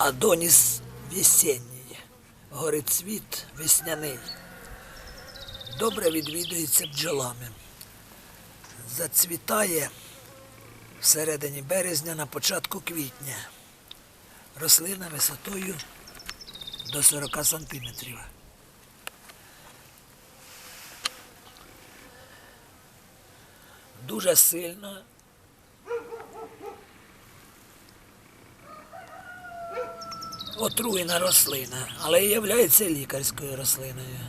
Адоніс весенній, горицвіт весняний. Добре відвідується бджолами. Зацвітає всередині березня на початку квітня. Рослина висотою до 40 сантиметрів. Дуже сильно отруєна рослина, але і є лікарською рослиною.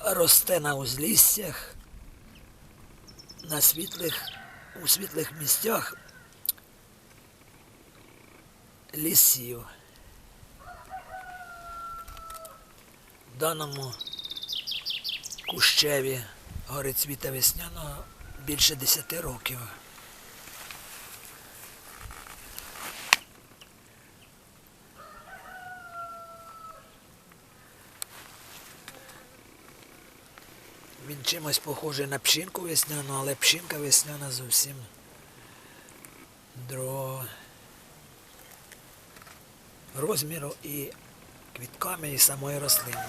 Росте на узліссях, на світлих, у світлих місцях лісів. В Даному кущеві горицвіта весняного більше 10 років. Він чимось похожий на пшінку весняну, але пшінка весняна зовсім другого розміру і квітками, і самою рослиною.